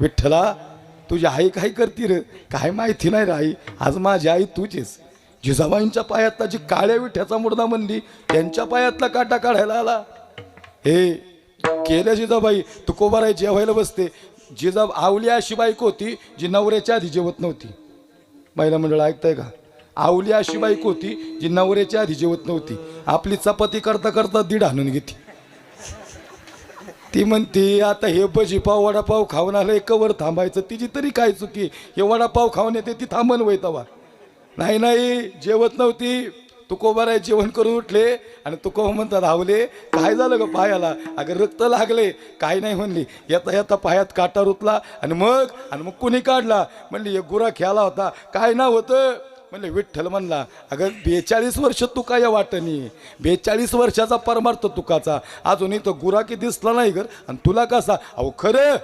विठ्ठला तुझी आई काय करती रे? काय माहिती नाही रे आई. आज माझी आई तुझीच. जिजाबाईंच्या पायातला जी काळ्या विठ्याचा मुर्दा म्हणली त्यांच्या पायातला काटा काढायला आला. हे केल्या जिजाबाई तू जेवायला बसते. जिजा आवली अशी बाईक होती जी नवऱ्याच्या आधी जेवत नव्हती. महिला मंडळ ऐकताय का? आवली अशी बाईक होती जी नवऱ्याच्या आधी जेवत नव्हती. आपली चपाती करता करता दीड आणून घेते ती म्हणते आता हे भजी पाव वडापाव खाऊन आलं कवर थांबायचं. तिची तरी काय चुकी? हे वडापाव खाऊन येते ती थांबन वय तवा. नाही नाही जेवत नव्हती. तुकोबाराय जेवण करून उठले आणि तुकोबा म्हणतात धावले काय झालं ग पायाला? अगं रक्त लागले. काय नाही म्हणली. येता येता पायात काटा रुतला आणि मग आणि मग कुणी काढला? म्हणली एक गुरा खेळाला होता. काय ना होतं? म्हणले विठ्ठल म्हणला अगं बेचाळीस वर्ष तुका या वाटणी बेचाळीस वर्षाचा परमार्थ तुकाचा. अजूनही तो गुराकी दिसला नाही गर आणि तुला कसा? अहो खरं